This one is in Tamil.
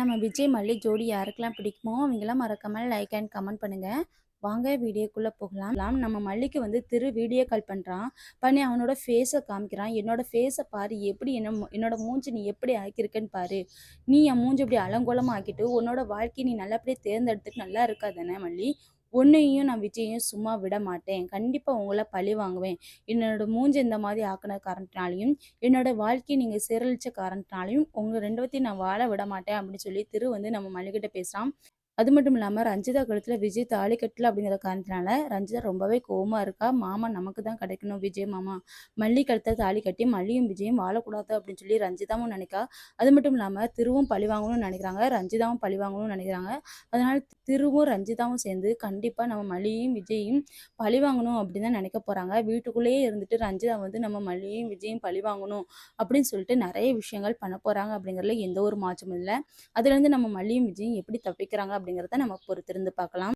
நம்ம விஜய் மல்லி ஜோடி யாருக்கெல்லாம் பிடிக்குமோ அவங்கெல்லாம் மறக்காம லைக் அண்ட் கமெண்ட் பண்ணுங்க. வாங்க வீடியோக்குள்ளே போகலாம். நம்ம மல்லிக்கு வந்து திரு வீடியோ கால் பண்ணுறான் பண்ணி அவனோட ஃபேஸை காமிக்கிறான். என்னோட ஃபேஸை பாரு எப்படி என்ன என்னோட மூஞ்சி நீ எப்படி ஆக்கியிருக்கேன்னு பாரு. நீ என் மூஞ்சி இப்படி அலங்கோலமாக ஆக்கிட்டு உன்னோட வாழ்க்கையை நீ நல்லபடியாக தேர்ந்தெடுத்துட்டு நல்லா இருக்காதானே மல்லி? உன்னையும் நான் விஜயையும் சும்மா விட மாட்டேன். கண்டிப்பாக உங்களை பழி வாங்குவேன். என்னோட மூஞ்சி இந்த மாதிரி ஆக்கின காரணத்தினாலையும் என்னோட வாழ்க்கையை நீங்கள் சீரழிச்ச காரணத்தினாலையும் உங்கள் ரெண்டு பேத்தையும் நான் வாழ விட மாட்டேன் அப்படின்னு சொல்லி திரு வந்து நம்ம மல்லிகிட்ட பேசுகிறான் அது மட்டும் இல்லாமல் ரஞ்சிதா கழுத்தில் விஜய் தாலி கட்டல அப்படிங்கிற காரணத்தினால ரஞ்சிதா ரொம்பவே கோவமாக இருக்கா? மாமா நமக்கு தான் கிடைக்கணும் விஜய் மாமா. மல்லி கழுத்தில் தாலி கட்டி மல்லியும் விஜயும் வாழக்கூடாது அப்படின்னு சொல்லி ரஞ்சிதாவும் நினைக்கா. அது மட்டும் இல்லாமல் திருவும் பழி வாங்கணும்னு நினைக்கிறாங்க. ரஞ்சிதாவும் பழி வாங்கணும்னு நினைக்கிறாங்க. அதனால் திருவும் ரஞ்சிதாவும் சேர்ந்து கண்டிப்பாக நம்ம மல்லியும் விஜயும் பழி வாங்கணும் அப்படின்னு தான் நினைக்க போகிறாங்க வீட்டுக்குள்ளேயே இருந்துட்டு ரஞ்சிதா வந்து நம்ம மல்லியும் விஜயும் பழி வாங்கணும் அப்படின்னு சொல்லிட்டு நிறைய விஷயங்கள் பண்ண போகிறாங்க அப்படிங்கிறதுல எந்த ஒரு மாற்றமும் இல்லை. அதுலேருந்து நம்ம மல்லியும் விஜயும் எப்படி தப்பிக்கிறாங்க அப்படிங்கிறத நம்ம பொறுத்திருந்து பார்க்கலாம்.